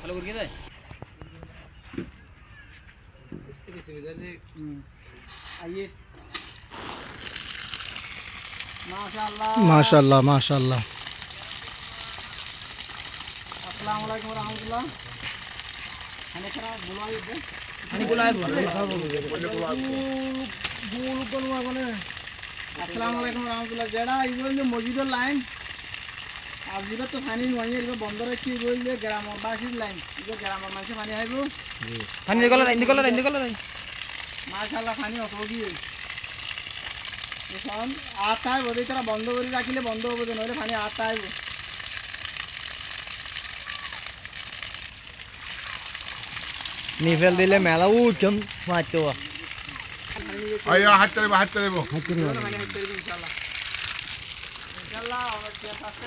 ভালো করে যায় आइए माशाल्लाह মাশাল্লাহ মাশাল্লাহ अस्सलाम वालेकुम रहमतुल्लाह खाने खरा बुलाइए दे আমি গোলায় বুল কোন মানে আসসালামু আলাইকুম রহমতুল্লাহ যেটা এগুলো যে মসজিদের লাইন আর যেটা তো পানি নয় এগুলো বন্ধ রাখছি এগুলো যে গ্রামবাসীর লাইন এগুলো গ্রামের মানুষের পানি আইব পানি গলা ইন্দি গলা ইন্দি গলা মাশাল্লাহ পানি অত এখন আট আইব যদি তারা বন্ধ করে রাখিলে বন্ধ হব যে নইলে পানি আট আইব নিফেল দিলে মেলা উঠম মারতো আইয়া হাত চালিব হাত চালিব পানি হাইতে পারবে ইনশাল্লাহ। ইনশাল্লাহ আমার কে পাঁচটা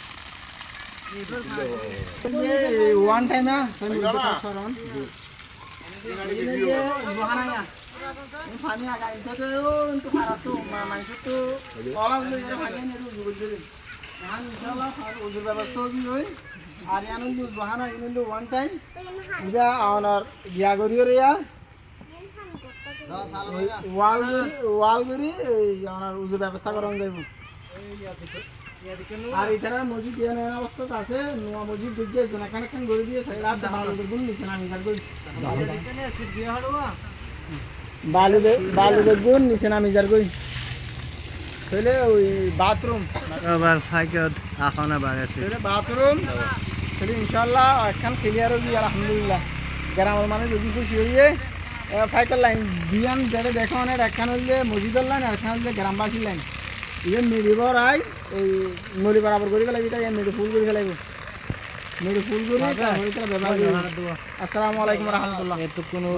ওয়ান টাইম না সরণ পানি আগা ইনতে তো খারাপ তো মানুষ তো কলাম লই এখন ইনশাআল্লাহ ওজুর ব্যবস্থা হই ইয়া ইয়া যাইব আর এখানে মসজিদ অবস্থা আছে নোয়া মসজিদ ঢুকে জন এখানে খান গড়ে দিয়ে সাইড ভালো গুণ নিছে আমি কার কই বালু বালু বেগুন নিচে যার কই তাহলে ওই বাথরুম। আবার ফাইকত আখানা বাগাছে। তাহলে বাথরুম তাহলে ইনশাল্লাহ একখান ক্লিয়ার হবি আলহামদুলিল্লাহ। গ্রামের মানুষ যদি খুশি হইয়ে ফাইকার লাইন বিয়ান যেটা দেখা অনেক একখান হইলে মসজিদের লাইন আর একখান হইলে গ্রামবাসীর লাইন। ইয়ে মিলিবর আই এই নলি বরাবর করি ফেলাবি তাই মেরে ফুল করে ফেলাইব মেরে ফুল করে ব্যবহার আসসালামু আলাইকুম রহমতুল্লাহ এত কোনো